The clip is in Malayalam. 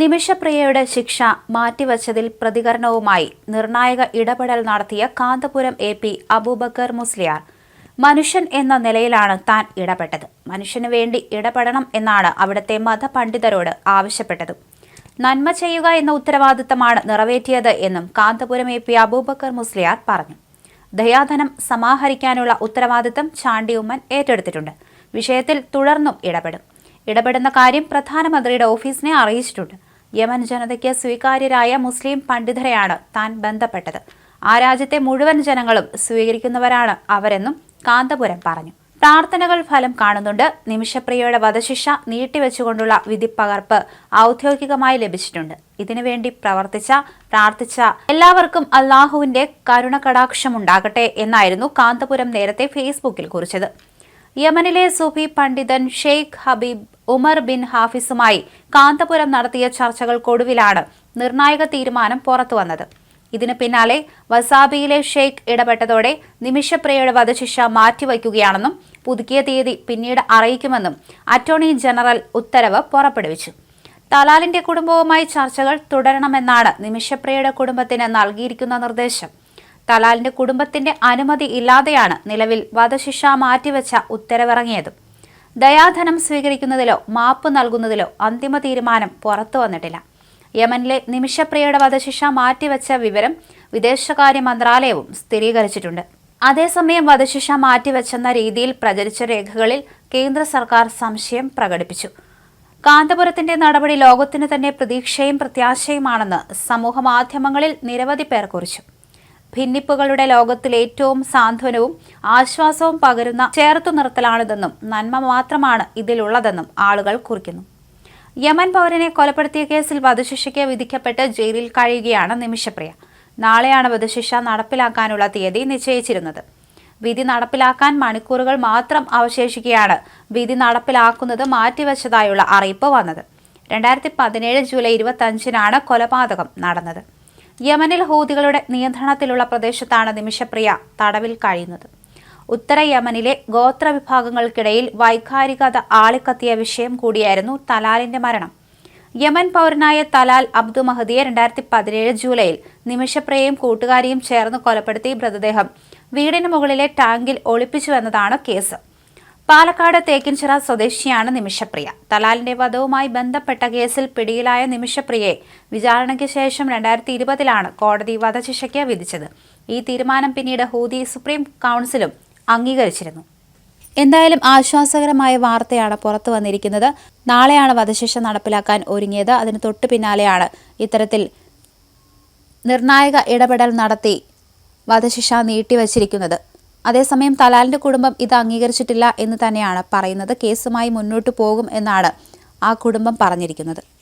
നിമിഷപ്രിയയുടെ ശിക്ഷ മാറ്റിവച്ചതിൽ പ്രതികരണവുമായി നിർണായക ഇടപെടൽ നടത്തിയ കാന്തപുരം എ പി അബൂബക്കർ മുസ്ലിയാർ. മനുഷ്യൻ എന്ന നിലയിലാണ് താൻ ഇടപെട്ടത്. മനുഷ്യന് വേണ്ടി ഇടപെടണം എന്നാണ് അവിടുത്തെ മതപണ്ഡിതരോട് ആവശ്യപ്പെട്ടത്. നന്മ ചെയ്യുക എന്ന ഉത്തരവാദിത്തമാണ് നിറവേറ്റിയത് എന്നും കാന്തപുരം എ പി അബൂബക്കർ മുസ്ലിയാർ പറഞ്ഞു. ദയാധനം സമാഹരിക്കാനുള്ള ഉത്തരവാദിത്തം ചാണ്ടിയുമ്മൻ ഏറ്റെടുത്തിട്ടുണ്ട്. വിഷയത്തിൽ തുടർന്നും ഇടപെടും. ഇടപെടുന്ന കാര്യം പ്രധാനമന്ത്രിയുടെ ഓഫീസിനെ അറിയിച്ചിട്ടുണ്ട്. യമൻ ജനതയ്ക്ക് സ്വീകാര്യരായ മുസ്ലിം പണ്ഡിതരെയാണ് താൻ ബന്ധപ്പെട്ടത്. ആ രാജ്യത്തെ മുഴുവൻ ജനങ്ങളും സ്വീകരിക്കുന്നവരാണ് അവരെന്നും കാന്തപുരം പറഞ്ഞു. പ്രാർത്ഥനകൾ ഫലം കാണുന്നുണ്ട്. നിമിഷപ്രിയയുടെ വധശിക്ഷ നീട്ടിവെച്ചുകൊണ്ടുള്ള വിധിപ്പകർപ്പ് ഔദ്യോഗികമായി ലഭിച്ചിട്ടുണ്ട്. ഇതിനുവേണ്ടി പ്രവർത്തിച്ച പ്രാർത്ഥിച്ച എല്ലാവർക്കും അള്ളാഹുവിന്റെ കരുണ കടാക്ഷമുണ്ടാകട്ടെ എന്നായിരുന്നു കാന്തപുരം നേരത്തെ ഫേസ്ബുക്കിൽ കുറിച്ചത്. യമനിലെ സുഫി പണ്ഡിതൻ ഷെയ്ഖ് ഹബീബ് ഉമർ ബിൻ ഹാഫിസുമായി കാന്തപുരം നടത്തിയ ചർച്ചകൾക്കൊടുവിലാണ് നിർണായക തീരുമാനം പുറത്തുവന്നത്. ഇതിന് പിന്നാലെ വസാബിയിലെ ഷെയ്ഖ് ഇടപെട്ടതോടെ നിമിഷപ്രിയയുടെ വധശിക്ഷ മാറ്റിവയ്ക്കുകയാണെന്നും പുതുക്കിയ തീയതി പിന്നീട് അറിയിക്കുമെന്നും അറ്റോർണി ജനറൽ ഉത്തരവ് പുറപ്പെടുവിച്ചു. തലാലിന്റെ കുടുംബവുമായി ചർച്ചകൾ തുടരണമെന്നാണ് നിമിഷപ്രിയയുടെ കുടുംബത്തിന് നൽകിയിരിക്കുന്ന നിർദ്ദേശം. തലാലിന്റെ കുടുംബത്തിന്റെ അനുമതി ഇല്ലാതെയാണ് നിലവിൽ വധശിക്ഷ മാറ്റിവെച്ച ഉത്തരവിറങ്ങിയത്. ദയാധനം സ്വീകരിക്കുന്നതിലോ മാപ്പ് നൽകുന്നതിലോ അന്തിമ തീരുമാനം പുറത്തു വന്നിട്ടില്ല. യമനിലെ നിമിഷപ്രിയയുടെ വധശിക്ഷ മാറ്റിവെച്ച വിവരം വിദേശകാര്യ മന്ത്രാലയവും സ്ഥിരീകരിച്ചിട്ടുണ്ട്. അതേസമയം വധശിക്ഷ മാറ്റിവെച്ചെന്ന രീതിയിൽ പ്രചരിച്ച രേഖകളിൽ കേന്ദ്ര സർക്കാർ സംശയം പ്രകടിപ്പിച്ചു. കാന്തപുരത്തിന്റെ നടപടി ലോകത്തിന് തന്നെ പ്രതീക്ഷയും പ്രത്യാശയുമാണെന്ന് സമൂഹമാധ്യമങ്ങളിൽ നിരവധി പേർ കുറിച്ചു. ഭിന്നിപ്പുകളുടെ ലോകത്തിൽ ഏറ്റവും സാന്ത്വനവും ആശ്വാസവും പകരുന്ന ചേർത്തു നിർത്തലാണിതെന്നും നന്മ മാത്രമാണ് ഇതിലുള്ളതെന്നും ആളുകൾ കുറിക്കുന്നു. യമൻ പൗരനെ കൊലപ്പെടുത്തിയ കേസിൽ വധശിക്ഷയ്ക്ക് വിധിക്കപ്പെട്ട് ജയിലിൽ കഴിയുകയാണ് നിമിഷപ്രിയ. നാളെയാണ് വധശിക്ഷ നടപ്പിലാക്കാനുള്ള തീയതി നിശ്ചയിച്ചിരുന്നത്. വിധി നടപ്പിലാക്കാൻ മണിക്കൂറുകൾ മാത്രം അവശേഷിക്കുകയാണ് വിധി നടപ്പിലാക്കുന്നത് മാറ്റിവെച്ചതായുള്ള അറിയിപ്പ് വന്നത്. രണ്ടായിരത്തി പതിനേഴ് ജൂലൈ ഇരുപത്തഞ്ചിനാണ് കൊലപാതകം നടന്നത്. യമനിൽ ഹൂതികളുടെ നിയന്ത്രണത്തിലുള്ള പ്രദേശത്താണ് നിമിഷപ്രിയ തടവിൽ കഴിയുന്നത്. ഉത്തര യമനിലെ ഗോത്ര വിഭാഗങ്ങൾക്കിടയിൽ വൈകാരികത ആളിക്കത്തിയ വിഷയം കൂടിയായിരുന്നു തലാലിന്റെ മരണം. യമൻ പൗരനായ തലാൽ അബ്ദു മഹദിയെ രണ്ടായിരത്തി പതിനേഴ് ജൂലൈയിൽ നിമിഷപ്രിയയും കൂട്ടുകാരിയും ചേർന്ന് കൊലപ്പെടുത്തി മൃതദേഹം വീടിന് മുകളിലെ ടാങ്കിൽ ഒളിപ്പിച്ചുവെന്നതാണ് കേസ്. പാലക്കാട് തേക്കിൻചിറ സ്വദേശിയാണ് നിമിഷപ്രിയ. തലാലിന്റെ വധവുമായി ബന്ധപ്പെട്ട കേസിൽ പിടിയിലായ നിമിഷപ്രിയയെ വിചാരണയ്ക്ക് ശേഷം രണ്ടായിരത്തി ഇരുപതിലാണ് കോടതി വധശിക്ഷയ്ക്ക് വിധിച്ചത്. ഈ തീരുമാനം പിന്നീട് ഹൂതി സുപ്രീം കൗൺസിലും അംഗീകരിച്ചിരുന്നു. എന്തായാലും ആശ്വാസകരമായ വാർത്തയാണ് പുറത്തു വന്നിരിക്കുന്നത്. നാളെയാണ് വധശിക്ഷ നടപ്പിലാക്കാൻ ഒരുങ്ങിയത്. അതിന് തൊട്ടു പിന്നാലെയാണ് ഇത്തരത്തിൽ നിർണായക ഇടപെടൽ നടത്തി വധശിക്ഷ നീട്ടിവച്ചിരിക്കുന്നത്. അതേസമയം തലാലിന്റെ കുടുംബം ഇത് അംഗീകരിച്ചിട്ടില്ല എന്ന് തന്നെയാണ് പറയുന്നത്. കേസുമായി മുന്നോട്ട് പോകും എന്നാണ് ആ കുടുംബം പറഞ്ഞിരിക്കുന്നത്.